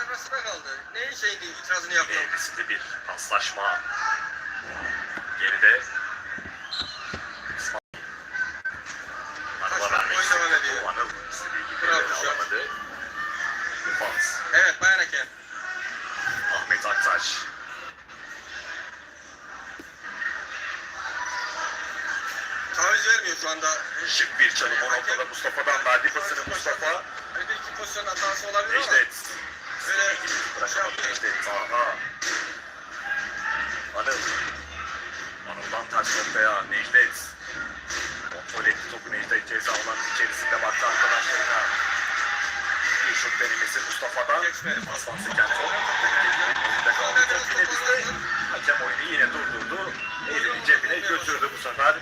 serbestsine kaldı. Neyin şeydi itirazını yapıyor? Meclisinde bir paslaşma. Geride içerisinde baktı arkadaşlarına. Bir şut denemesi Mustafa'dan. Kaldı yine bizde. Hakem oyunu yine durdurdu. Elini cebine götürdü bu sefer.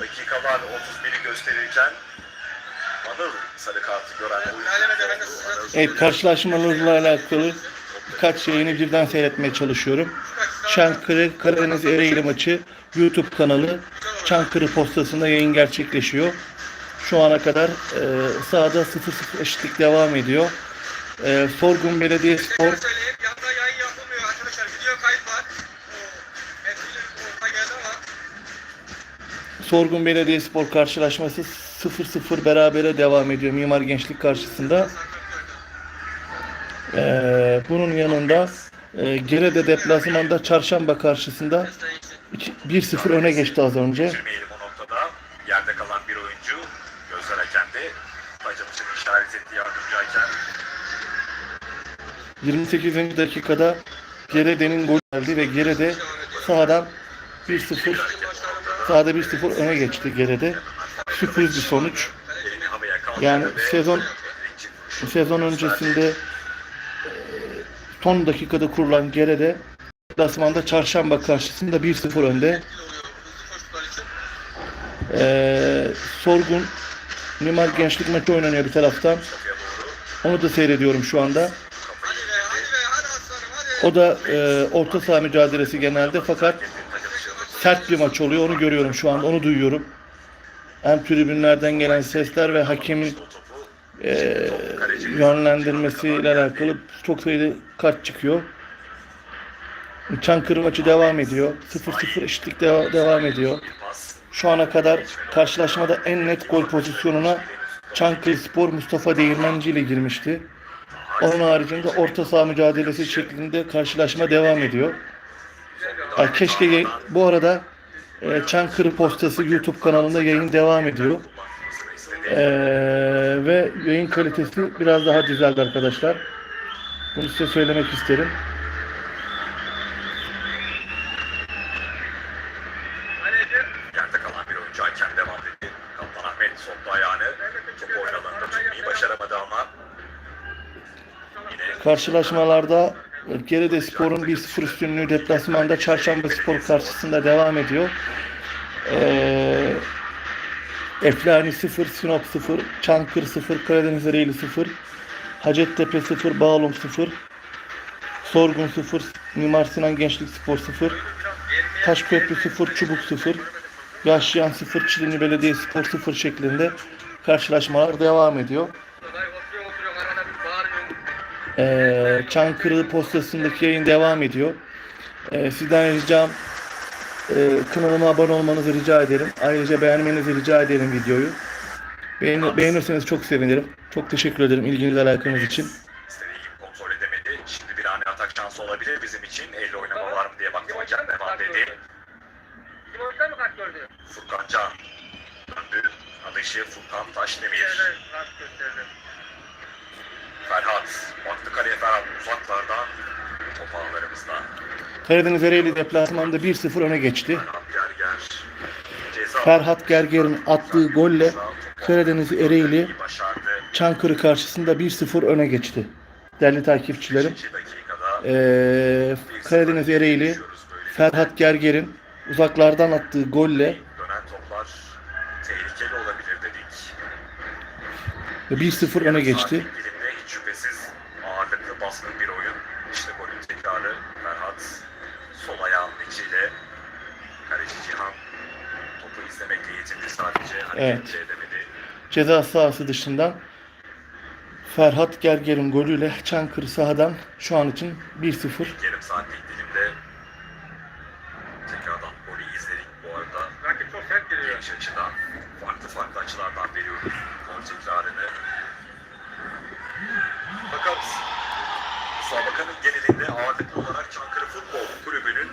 Dakikalar 31'i gösterirken Anıl sarı kartı gören oyuncu Evet karşılaşmalarla alakalı birkaç yayını birden seyretmeye çalışıyorum. Çankırı Karadeniz Ereğli maçı YouTube kanalı Çankırı postasında yayın gerçekleşiyor. Şu ana kadar e, sahada 0-0 eşitlik devam ediyor. E, Sorgun Belediyespor Tekrar söyleyeyim. Yanda yayın yapılmıyor arkadaşlar. Video kayıt var. Sorgun Belediyespor karşılaşması 0-0 berabere devam ediyor Mimar Gençlik karşısında. E, bunun yanında e, Gerede deplasmanda Çarşamba karşısında iki- 1-0 öne geçti az önce. Üzülmeyelim o noktada. Yerde kalan bir oyuncu. Gözler hakemde. Hacımızın işaret ettiği yardımcı hakem. 28. dakikada Gerede'nin golü geldi ve Gerede sahadan 1-0 sahada 1-0 öne geçti Gerede. Sürpriz bir sonuç. Yani sezon sezon öncesinde e, son dakikada kurulan Gerede deplasmanda Çarşamba karşısında 1-0 önde. Etkili oluyor hızlı koşular için. E, Sorgun Mimar Gençlik maçı oynanıyor bir taraftan. Onu da seyrediyorum şu anda. Hadi be hadi be hadi aslanım hadi. O da e, orta saha mücadelesi genelde fakat sert bir maç oluyor. Onu görüyorum şu anda. Onu duyuyorum. Hem tribünlerden gelen sesler ve hakemin e, yönlendirmesiyle alakalı çok sayıda kart çıkıyor. Çankırı maçı devam ediyor. 0-0 eşitlik deva- devam ediyor. Şu ana kadar karşılaşmada en net gol pozisyonuna Çankırı Spor Mustafa Değirmenci ile girmişti. Onun haricinde orta saha mücadelesi şeklinde karşılaşma devam ediyor. Ya keşke bu arada e, Çankırı Postası YouTube kanalında yayın devam ediyor. E, ve yayın kalitesi biraz daha düzeldi arkadaşlar. Bunu size söylemek isterim. Ahmet soktu ayağını. Top oyun alanında tutmayı başaramadı ama Karşılaşmalarda e, Gerede Spor'un 1-0 üstünlüğü deplasmanda Çarşamba Spor karşısında devam ediyor. Ee, Eflani 0, Sinop 0, Çankır 0, Karadeniz Ereğli 0, Hacettepe 0, Bağlum 0, Sorgun 0, Mimar Sinan Gençlik Spor 0, Taşköprü 0, Çubuk 0, Yaşayan 0, Çilinli Belediye Spor 0 şeklinde karşılaşmalar devam ediyor. Ee, Çankırı postasındaki yayın devam ediyor. Ee, sizden ricam e, kanalıma abone olmanızı rica ederim. Ayrıca beğenmenizi rica ederim videoyu. Beğen, beğenirseniz çok sevinirim. Çok teşekkür ederim ilginiz alakanız için. kontrol edemedi. Şimdi bir ani atak şansı olabilir bizim için. Elle oynama var mı diye baktım hakem devam dedi. Oyuncular mı kart gördü? Furkan Can döndü. Adışı Furkan Taşdemir. Kart gösterdi. Ferhat. Baktı kaleye Ferhat uzaklardan. Top ağlarımızda. Karadeniz Ereğli deplasmanda 1-0 öne geçti. Ferhat Gerger'in attığı golle Karadeniz Ereğli. Çankırı karşısında 1-0 öne geçti. Değerli takipçilerim. 5. dakikada Ee, Karadeniz Ereğli Ferhat Gerger'in uzaklardan attığı golle dönen toplar tehlikeli olabilir dedik. 1-0 öne geçti. Evet. Ceza sahası dışından Ferhat Gerger'in golüyle Çankırı sahadan şu an için 1-0. Yarım saatlik dilimde tekrardan golü izledik bu arada. Rakip çok sert geliyor. Geniş farklı farklı açılardan veriyoruz gol tekrarını. Fakat müsabakanın genelinde ağırlıklı olarak Çankırı Futbol Kulübü'nün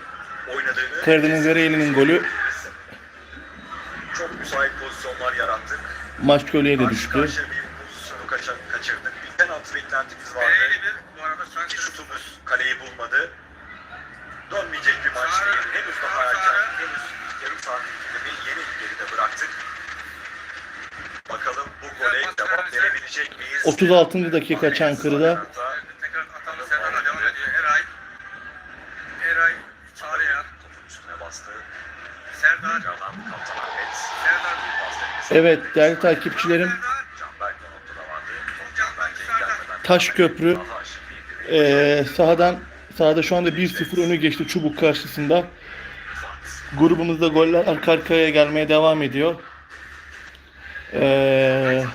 oynadığını... Karadeniz Ereğli'nin golü Maç köleye de düştü. Bakalım bu gole cevap verebilecek miyiz? 36. dakika Çankırı'da. Evet değerli takipçilerim. Taş Köprü e, sahadan sahada şu anda 1-0 önü geçti Çubuk karşısında. Grubumuzda goller arka arkaya gelmeye devam ediyor. Eee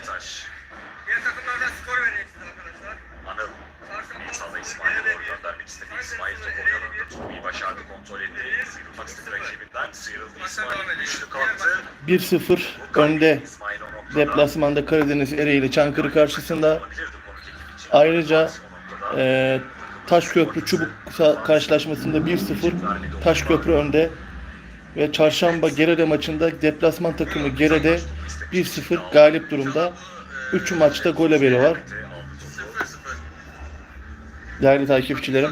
1-0 önde deplasmanda Karadeniz Ereğli Çankırı karşısında. Ayrıca e, Taşköprü Çubuk karşılaşmasında 1-0 Taşköprü önde ve çarşamba Gerede maçında deplasman takımı Gerede 1-0 galip durumda. 3 maçta gol haberi var. Değerli takipçilerim,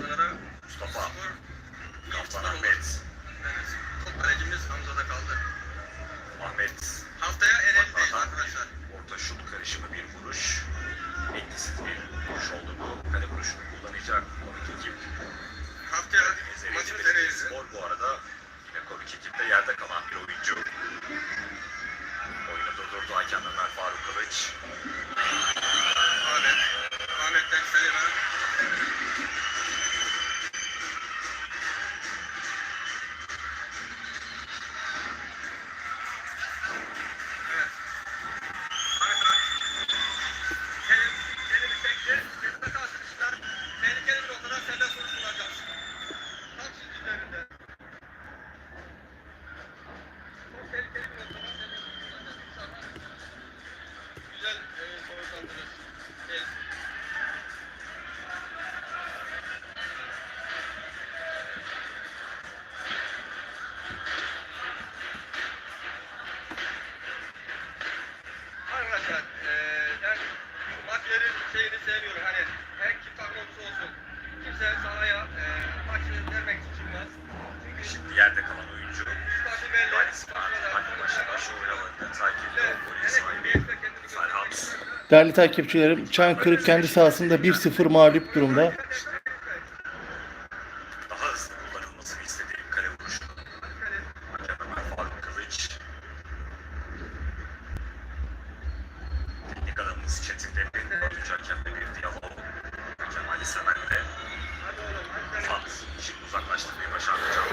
Değerli takipçilerim, Çankırı kendi sahasında 1-0 mağlup durumda.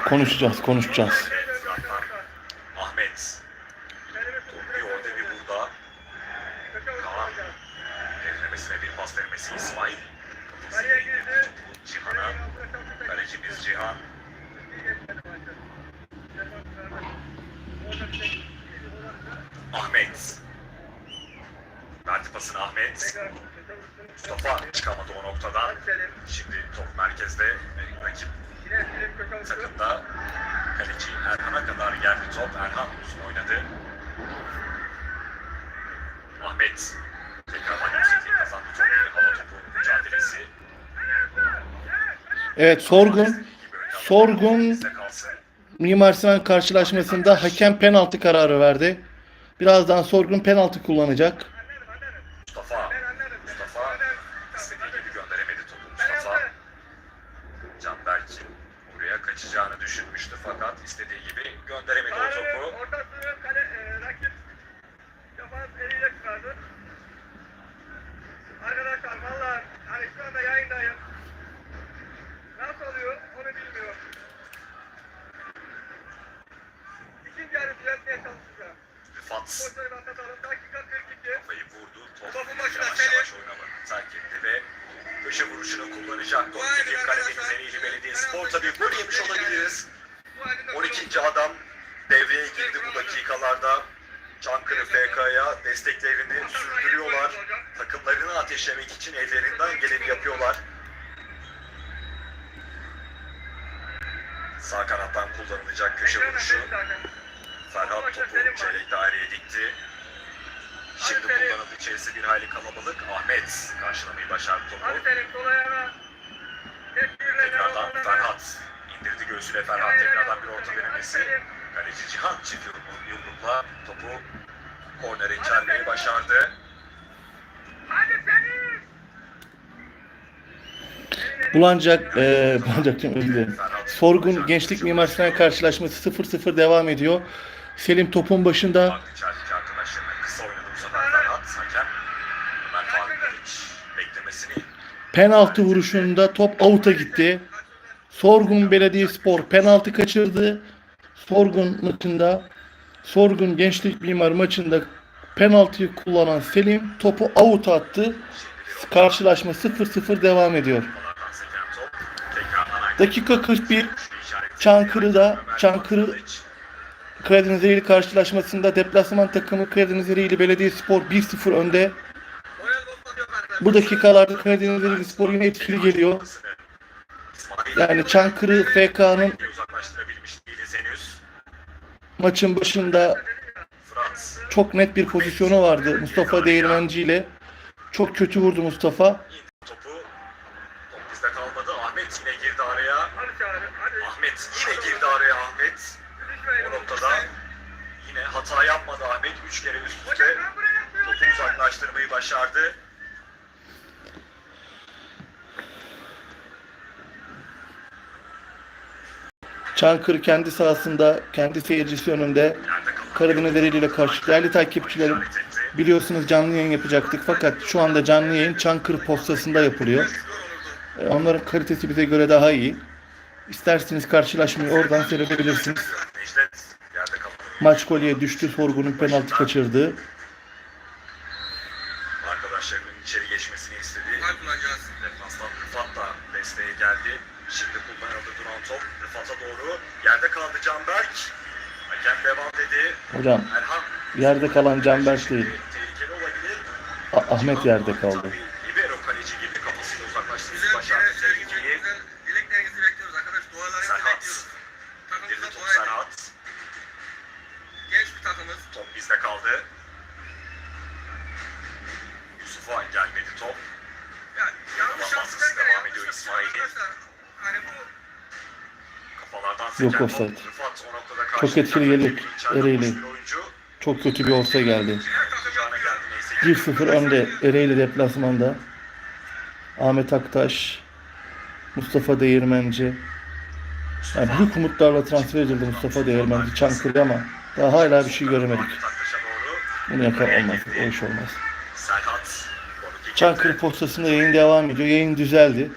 Konuşacağız, konuşacağız. Ahmet. Verdi pasını Ahmet. Mustafa çıkamadı o noktadan. Şimdi top merkezde. Rakip takımda kaleci Erhan'a kadar geldi top. Erhan uzun oynadı. Ahmet tekrar Ahmet'in kazandı topu. Hava topu mücadelesi. Evet Sorgun Sorgun Mimar Sinan karşılaşmasında hakem penaltı kararı verdi. Birazdan Sorgun penaltı kullanacak. FK'ya desteklerini sürdürüyorlar. Takımlarını ateşlemek için ellerinden geleni yapıyorlar. Sağ kanattan kullanılacak köşe vuruşu. Ferhat topu çeyrek daireye dikti. Şimdi kullanıldı içerisi bir hayli kalabalık. Ahmet karşılamayı başardı topu. Tekrardan. Ferhat. indirdi göğsüne Ferhat. Tekrardan bir orta denemesi. Kaleci Cihan çift yumruk- yumrukla topu kornere içermeyi başardı. Hadi Selim. Bulancak, e, Bulancak diyorum, özür dilerim. Sorgun Gençlik Mimar Sinan karşılaşması 0-0 devam ediyor. Selim topun başında bu penaltı vuruşunda top avuta gitti. Sorgun Belediyespor penaltı kaçırdı. Sorgun maçında Sorgun Gençlik Mimar maçında penaltıyı kullanan Selim topu avuta attı. Karşılaşma 0-0 devam ediyor. Dakika 41 güçlü işareti. Çankırı'da- Çankırı- Faruk Kılıç. Karadeniz Ereğli karşılaşmasında deplasman takımı Karadeniz Ereğli Belediyespor 1-0 önde. Bu dakikalarda Karadeniz Ereğli Spor yine etkili geliyor. Yani Çankırı FK'nın. Maçın başında çok net bir pozisyonu vardı Mustafa Değirmenci ile. Çok kötü vurdu Mustafa. topu. Top bizde kalmadı. Ahmet yine girdi araya. Ahmet yine girdi araya Ahmet. O noktada yine hata yapmadı Ahmet. Üç kere üst üste topu uzaklaştırmayı başardı. Çankırı kendi sahasında, kendi seyircisi önünde Ereğli ile karşı. Değerli takipçilerim biliyorsunuz canlı yayın yapacaktık fakat şu anda canlı yayın Çankırı postasında yapılıyor. E, Onların kalitesi bize göre daha iyi. İsterseniz karşılaşmayı oradan seyredebilirsiniz. Maç golüye düştü. Sorgun'un penaltı kaçırdığı. arkadaşlarının içeri geçmesini istedi. Hadi kullanacağız. Defanstan Rıfat da desteğe geldi. Şimdi kullanıldı duran top. Rıfat'a doğru. Yerde kaldı Canberk. Hakem devam dedi. Hocam Erhan. yerde kalan Canberk Şimdi değil. Tehlikeli olabilir. A- Ahmet yerde kaldı. Tabii Libero kaleci gibi kafasıyla uzaklaştırmayı Güzel başardı şeyler, tehlikeyi. güzel dileklerinizi bekliyoruz arkadaş. Dualarınızı Serhat. bekliyoruz. Girdi Takımımıza top dua edin. Serhat. Genç bir takımız. Top bizde kaldı. Yusuf'a gelmedi top. Ya, yanlış Ama yaptık baskısı derken devam yanlış ediyor yaptık İsmail'in. arkadaşlar. Hani bu Kafalardan Yok offside. Çok etkili geliyor Ereğli. Çok kötü bir orta geldi. her takım Kucağına yapıyor. geldi neyse ki. 1-0 önde Ereğli deplasmanda. Ahmet Aktaş, Mustafa Değirmenci. Yani büyük umutlarla transfer edildi Mustafa Değirmenci Çankırı ama daha hala bir şey göremedik. Bunu yakar olmaz. O iş olmaz. Çankırı postasında yayın devam ediyor. Yayın düzeldi.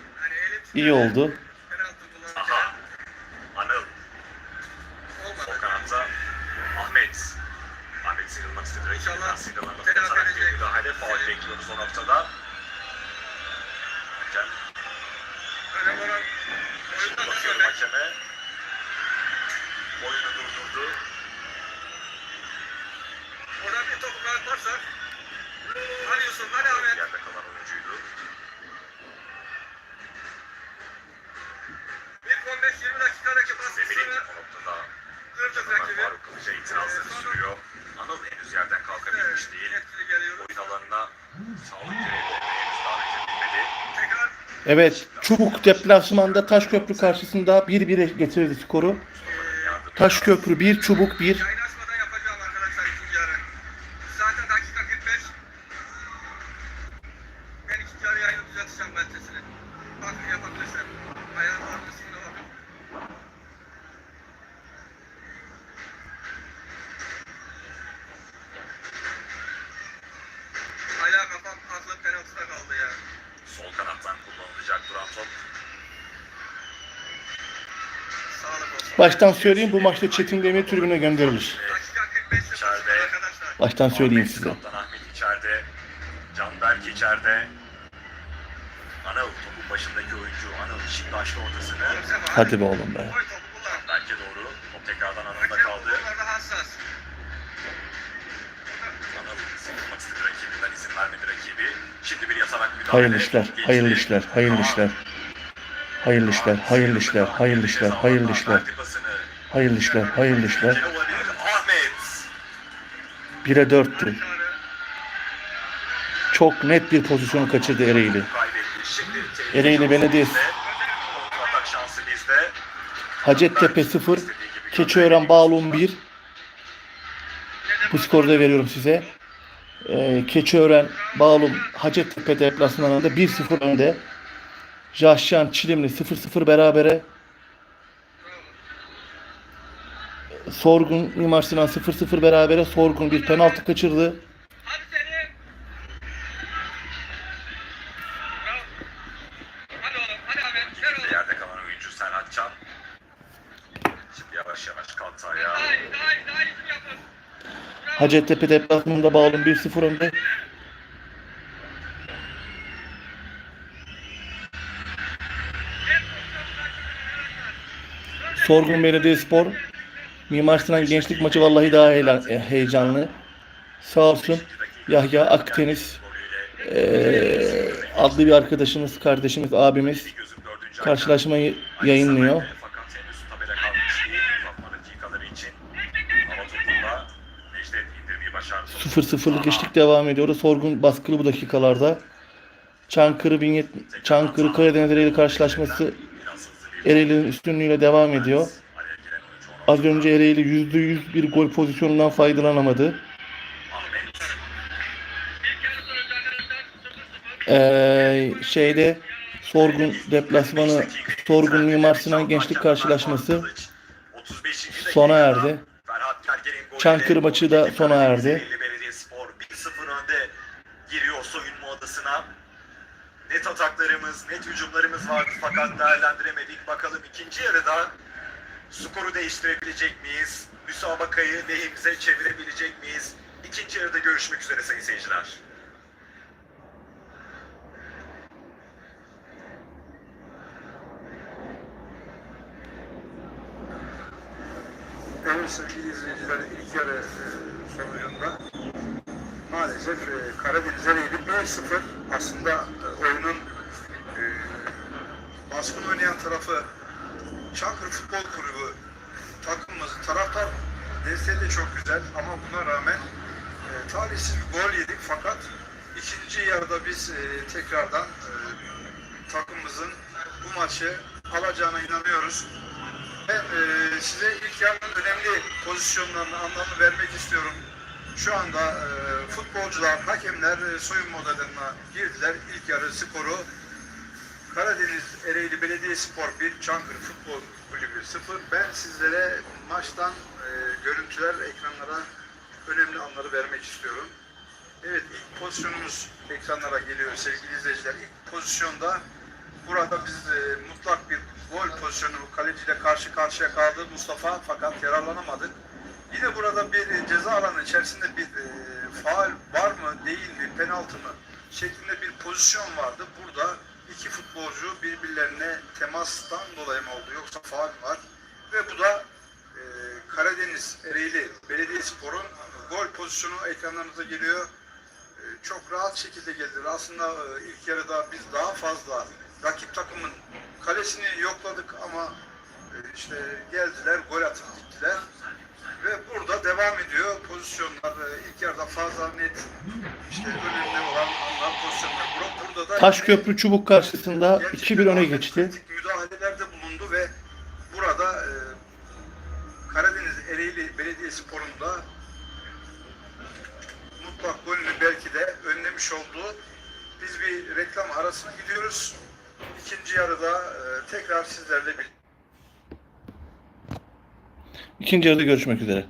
İyi oldu. penaltı kullanırken Aha. Anıl. olmadı. Sol kanatta Ahmet. Ahmet sıyrılmak istedi. Rakibinden İnşallah sıyrılamak telafi yaparak bir edecek. müdahale. Faul bekliyoruz o noktada. Hakem Önemli olan Şimdi oyundan bakıyorum dönmek. hakeme. Oyunu durdurdu. Oradan bir topu bırakmazsak. Hadi Yusuf, hadi Ahmet. Yerde kalan oyuncuydu. İlk 15-20 dakikadaki Demir'in baskısını o noktada kırdık Ömer rakibi. Faruk Kılıç'a itirazları sürüyor. Anıl henüz yerden kalkabilmiş Evet, değil. etkili geliyoruz. Oyun alanına sağlık görevlilerine henüz davet edilmedi. Tekrar Evet, Çubuk deplasmanda Taşköprü karşısında 1-1'e getirdi skoru. Taşköprü 1, Çubuk 1. Baştan söyleyeyim bu maçta Çetin Demir tribüne gönderilir. Baştan söyleyeyim size. Kaptan Ahmet içeride. Can Berk içeride. Anıl topun başındaki oyuncu Anıl şimdi açtı ortasını. Hadi be oğlum be. Berk'e doğru. Top tekrardan Anıl'da kaldı. Anıl sıkılmak istedi rakibinden izin vermedi rakibi. Şimdi bir yatarak müdahale. Hayırlı işler, geçti. hayırlı işler, hayırlı işler. Hayırlı işler, hayırlı işler, hayırlı işler, hayırlı işler. Hayırlı işler hayırlı işler. Ahmet. 1'e 4'tü. Çok net bir pozisyonu kaçırdı Ereğli. Ereğli Belediyesi. Hacettepe 0, Keçiören Bağlum 1. Bu skoru da veriyorum size. Ee, Keçiören Bağlum Hacettepe deplasmanında 1-0 önde. Jahşan Çilimli 0-0 berabere. Sorgun Mimar Sinan 0-0 berabere. Sorgun bir penaltı kaçırdı. Hacettepe deplasmanında Bağlum 1-0 önde. Sorgun Belediyespor Mimar Sinan Gençlik maçı vallahi daha e, heyecanlı. Sağ olsun Yahya Akdeniz eee, adlı bir arkadaşımız, kardeşimiz, abimiz karşılaşmayı yayınlıyor. Başardı. 0-0'lık eşlik devam ediyor. Sorgun baskılı bu dakikalarda. Çankırı 1070 Çankırı Karadeniz Ereğli karşılaşması Ereğli'nin üstünlüğüyle devam ediyor. araya giren oyuncu onu Az önce Ereğli %100 bir gol pozisyonundan faydalanamadı. Ahmet. İlk yarı sonucu arkadaşlar 0-0. Ee, şeyde Sorgun deplasmanı Sorgun Mimar Sinan Gençlik karşılaşması 35. sona erdi. Çankırı maçı da sona erdi. Ereğli Belediyespor 1-0 önde giriyor soyunma odasına. Net ataklarımız, net hücumlarımız vardı fakat değerlendiremedik. Bakalım ikinci yarıda skoru değiştirebilecek miyiz? Müsabakayı lehimize çevirebilecek miyiz? İkinci yarıda görüşmek üzere sayın seyirciler. Evet sevgili izleyiciler ilk yarı e, sonucunda maalesef e, Karadeniz Ereğli 1-0 aslında e, oyunun baskın oynayan tarafı Çankırı Futbol Kulübü takımımız taraftar desteği de çok güzel ama buna rağmen e, talihsiz bir gol yedik fakat ikinci yarıda biz e, tekrardan e, takımımızın bu maçı alacağına inanıyoruz. Ben e, size ilk yarının önemli pozisyonlarını anlamı vermek istiyorum. Şu anda e, futbolcular, hakemler e, soyunma odalarına girdiler. İlk yarı skoru Karadeniz Ereğli Belediyespor 1, Çankırı Futbol Kulübü 0. Ben sizlere maçtan e, görüntüler ekranlara önemli anları vermek istiyorum. Evet ilk pozisyonumuz ekranlara geliyor sevgili izleyiciler. İlk pozisyonda burada biz e, mutlak bir gol pozisyonu kaleciyle karşı karşıya kaldı Mustafa fakat yararlanamadık. Yine burada bir ceza alanı içerisinde bir e, faal var mı değil mi penaltı mı şeklinde bir pozisyon vardı. Burada iki futbolcu birbirlerine temastan dolayı mı oldu yoksa faal var? Ve bu da e, Karadeniz Ereğli Belediyespor'un gol pozisyonu ekranlarımıza geliyor. E, çok rahat şekilde geldiler. Aslında e, ilk yarıda biz daha fazla rakip takımın kalesini yokladık ama işte geldiler, gol atıp gittiler. Ve burada devam ediyor pozisyonlar. E, İlk yarıda fazla net işte önemli olan anlar pozisyonlar. Bur- Burada da Taşköprü Çubuk karşısında Gerçekten 2-1 öne geçti. Müdahalelerde bulundu ve burada e, Karadeniz Ereğli Belediyespor'un da mutlak golünü belki de önlemiş oldu. Biz bir reklam arasına gidiyoruz. İkinci yarıda e, tekrar sizlerle birlikte. İkinci yarıda görüşmek üzere.